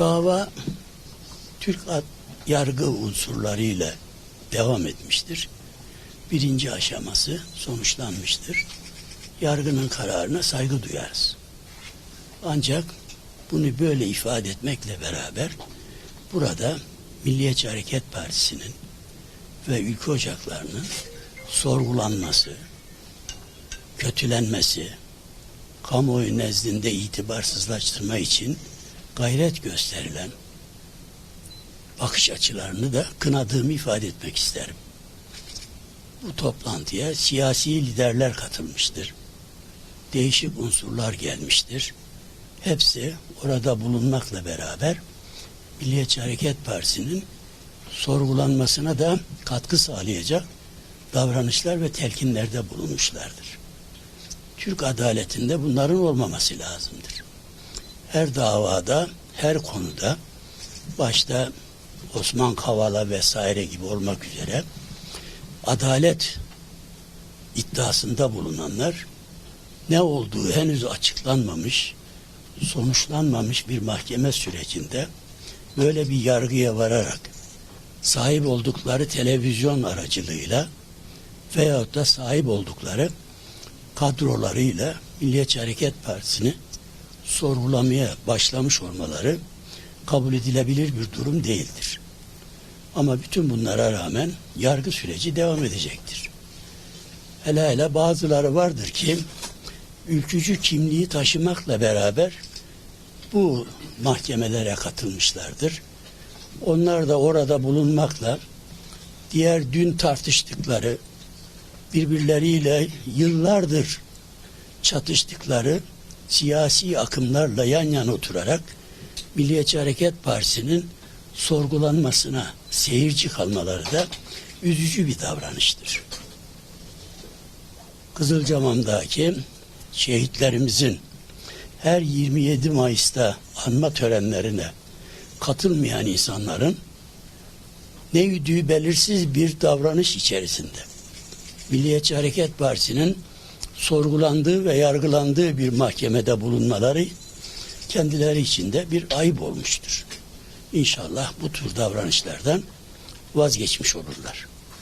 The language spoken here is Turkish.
Dava Türk ad- yargı unsurlarıyla devam etmiştir. Birinci aşaması sonuçlanmıştır. Yargının kararına saygı duyarız. Ancak bunu böyle ifade etmekle beraber burada Milliyetçi Hareket Partisi'nin ve ülke ocaklarının sorgulanması, kötülenmesi, kamuoyu nezdinde itibarsızlaştırma için gayret gösterilen bakış açılarını da kınadığımı ifade etmek isterim. Bu toplantıya siyasi liderler katılmıştır. Değişik unsurlar gelmiştir. Hepsi orada bulunmakla beraber Milliyetçi Hareket Partisi'nin sorgulanmasına da katkı sağlayacak davranışlar ve telkinlerde bulunmuşlardır. Türk adaletinde bunların olmaması lazımdır. Her davada, her konuda başta Osman Kavala vesaire gibi olmak üzere adalet iddiasında bulunanlar ne olduğu henüz açıklanmamış, sonuçlanmamış bir mahkeme sürecinde böyle bir yargıya vararak sahip oldukları televizyon aracılığıyla veyahut da sahip oldukları kadrolarıyla Milliyetçi Hareket Partisi'ni sorgulamaya başlamış olmaları kabul edilebilir bir durum değildir. Ama bütün bunlara rağmen yargı süreci devam edecektir. Hele hele bazıları vardır ki ülkücü kimliği taşımakla beraber bu mahkemelere katılmışlardır. Onlar da orada bulunmakla diğer dün tartıştıkları birbirleriyle yıllardır çatıştıkları siyasi akımlarla yan yana oturarak Milliyetçi Hareket Partisi'nin sorgulanmasına seyirci kalmaları da üzücü bir davranıştır. Kızılcamam'daki şehitlerimizin her 27 Mayıs'ta anma törenlerine katılmayan insanların ne yüdüğü belirsiz bir davranış içerisinde Milliyetçi Hareket Partisi'nin sorgulandığı ve yargılandığı bir mahkemede bulunmaları kendileri için de bir ayıp olmuştur. İnşallah bu tür davranışlardan vazgeçmiş olurlar.